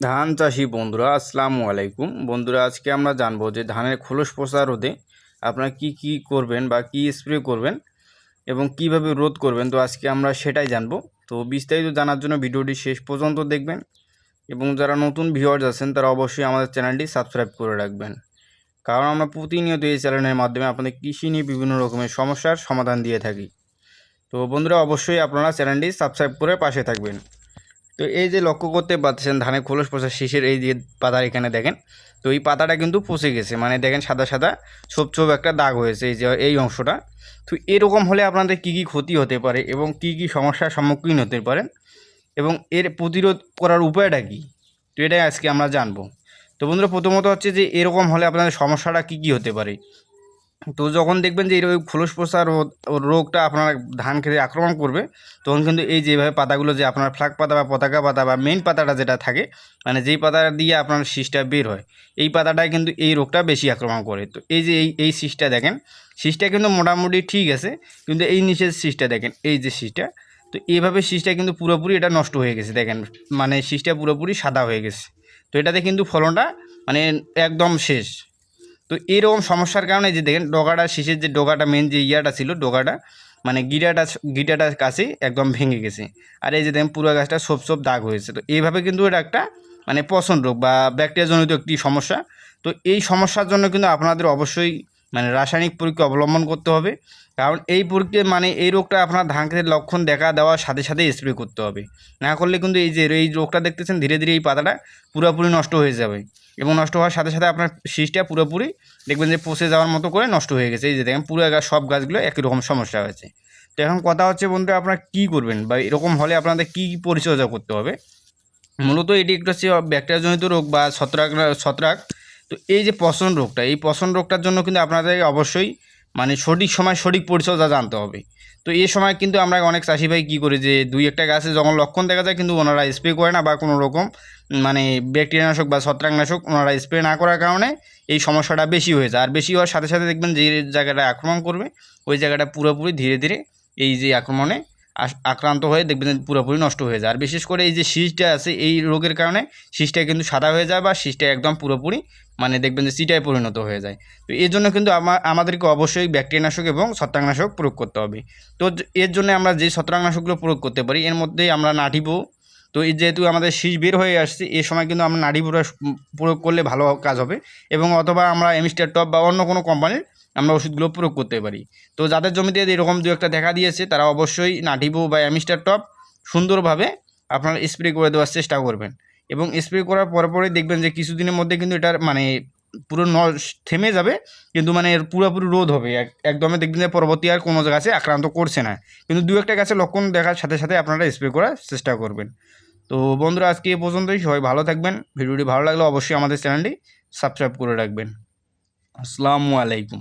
ধান চাষি বন্ধুরা, আসসালামু আলাইকুম। বন্ধুরা, আজকে আমরা জানব যে ধানের খোলস পচা রোধে আপনারা কি কি করবেন বা কি স্প্রে করবেন এবং কীভাবে রোধ করবেন, তো আজকে আমরা সেটাই জানব। তো বিস্তারিত জানার জন্য ভিডিওটি শেষ পর্যন্ত দেখবেন এবং যারা নতুন ভিউয়ার্স আছেন, তারা অবশ্যই আমাদের চ্যানেলটি সাবস্ক্রাইব করে রাখবেন। কারণ আমরা প্রতিনিয়ত এই চ্যানেলের মাধ্যমে আপনাদের কৃষি নিয়ে বিভিন্ন রকমের সমস্যার সমাধান দিয়ে থাকি। তো বন্ধুরা, অবশ্যই আপনারা চ্যানেলটি সাবস্ক্রাইব করে পাশে থাকবেন। তো এই যে লক্ষ্য করতে পারছেন ধানের খোলস পচা শীষের এই যে পাতার এখানে দেখেন, তো এই পাতাটা কিন্তু পচে গেছে। মানে দেখেন সাদা সাদা, ছোপ ছোপ একটা দাগ হয়েছে এই যে, এই অংশটা। তো এরকম হলে আপনাদের কি কি ক্ষতি হতে পারে এবং কি কি সমস্যার সম্মুখীন হতে পারেন? এবং এর প্রতিরোধ করার উপায়টা কী? তো এটাই আজকে আমরা জানব। তো বন্ধুরা, প্রথমত হচ্ছে যে এরকম হলে আপনাদের সমস্যাটা কী কী হতে পারে? তো যখন দেখবেন যে এরকম খোলস রোগ রোগটা আপনার ধান খেতে আক্রমণ করবে, তখন কিন্তু এই যেভাবে পাতাগুলো যে আপনার ফ্লাগ পাতা বা পতাকা পাতা বা মেইন পাতাটা যেটা থাকে মানে যেই পাতা দিয়ে আপনার শীষটা বের হয়, এই পাতাটায় কিন্তু এই রোগটা বেশি আক্রমণ করে। তো এই যে এই এই শীষটা দেখেন, শীষটা কিন্তু মোটামুটি ঠিক আছে, কিন্তু এই নিচের শীষটা দেখেন, এই যে শীষটা, তো এইভাবে শীষটা কিন্তু পুরোপুরি এটা নষ্ট হয়ে গেছে, দেখেন মানে শীষটা পুরোপুরি সাদা হয়ে গেছে। তো এটাতে কিন্তু ফলনটা মানে একদম শেষ। তো এরকম সমস্যার কারণে যে দেখেন ডগাটা শীষের যে ডগাটা মেন যে ইয়াটা ছিল, ডগাটা মানে গিরাটা গিটাটার কাছে একদম ভেঙে গেছে। আর এই যে দেখেন পুরো গাছটা সব সব দাগ হয়েছে। তো এইভাবে কিন্তু এটা একটা মানে পছন্দ রোগ বা ব্যাকটেরিয়াজনিত একটি সমস্যা। তো এই সমস্যার জন্য কিন্তু আপনাদের অবশ্যই মানে রাসায়নিক পরীক্ষা অবলম্বন করতে হবে। কারণ এই পরীক্ষা মানে এই রোগটা আপনার ধান খেতের লক্ষণ দেখা দেওয়ার সাথে সাথে স্প্রে করতে হবে। না করলে কিন্তু এই যে এই রোগটা দেখতেছেন, ধীরে ধীরে এই পাতাটা পুরোপুরি নষ্ট হয়ে যাবে এবং নষ্ট হওয়ার সাথে সাথে আপনার শীষটা পুরোপুরি দেখবেন যে পচে যাওয়ার মতো করে নষ্ট হয়ে গেছে। এই যে দেখেন, পুরো সব গাছগুলো একই রকম সমস্যা হয়েছে। তো এখন কথা হচ্ছে বন্ধুরা, আপনারা কী করবেন বা এরকম হলে আপনাদের কী কী পরিচর্যা করতে হবে? মূলত এটি একটা হচ্ছে ব্যাকটেরিয়াজনিত রোগ বা ছত্রাক ছত্রাক তো এই যে পচন রোগটা, এই পচন রোগটার জন্য কিন্তু আপনাদের অবশ্যই মানে সঠিক সময় সঠিক পরিচর্যা জানতে হবে। তো এই সময় কিন্তু আমরা অনেক চাষি ভাই কী করি যে, দুই একটা গাছে যখন লক্ষণ দেখা যায় কিন্তু ওনারা স্প্রে করে না বা কোনো রকম মানে ব্যাকটেরিয়ানাশক বা ছত্রাকনাশক ওনারা স্প্রে না করার কারণে এই সমস্যাটা বেশি হয়ে যায়। আর বেশি হওয়ার সাথে সাথে দেখবেন যে জায়গাটা আক্রমণ করবে, ওই জায়গাটা পুরোপুরি ধীরে ধীরে এই যে আক্রমণে আক্রান্ত হয়ে দেখবেন পুরোপুরি নষ্ট হয়ে যায়। আর বিশেষ করে এই যে শীষটা আছে, এই রোগের কারণে শীষটা কিন্তু সাদা হয়ে যায় বা শীষটা একদম পুরোপুরি মানে দেখবেন যে সিটায় পরিণত হয়ে যায়। তো এর জন্য কিন্তু আমাদেরকে অবশ্যই ব্যাকটেরিয়ানাশক এবং ছত্রাকনাশক প্রয়োগ করতে হবে। তো এর জন্য আমরা যে ছত্রাকনাশকগুলো প্রয়োগ করতে পারি, এর মধ্যে আমরা নাটিবো তো এই যেহেতু আমাদের শীষ বের হয়ে আসছে, এ সময় কিন্তু আমরা নাড়ি প্রয়োগ করলে ভালো কাজ হবে এবং অথবা আমরা এমিস্টার টপ বা অন্য কোনো কোম্পানির আমরা ওষুধগুলো প্রয়োগ করতে পারি। তো যাদের জমিতে এরকম দু একটা দেখা দিয়েছে, তারা অবশ্যই নাটিবো বা অ্যামিস্টার টপ সুন্দরভাবে আপনারা স্প্রে করে দেওয়ার চেষ্টা করবেন। এবং স্প্রে করার পরে পরে দেখবেন যে কিছুদিনের মধ্যে কিন্তু এটার মানে পুরো ন থেমে যাবে, কিন্তু মানে এর পুরোপুরি রোধ হবে। একদমই দেখবেন যে পরবর্তী আর কোনো গাছে আক্রান্ত করছে না। কিন্তু দু একটা গাছে লক্ষণ দেখার সাথে সাথে আপনারা স্প্রে করার চেষ্টা করবেন। তো বন্ধুরা, আজকে এ পর্যন্তই। সবাই ভালো থাকবেন। ভিডিওটি ভালো লাগলে অবশ্যই আমাদের চ্যানেলটি সাবস্ক্রাইব করে রাখবেন। আসসালামু আলাইকুম।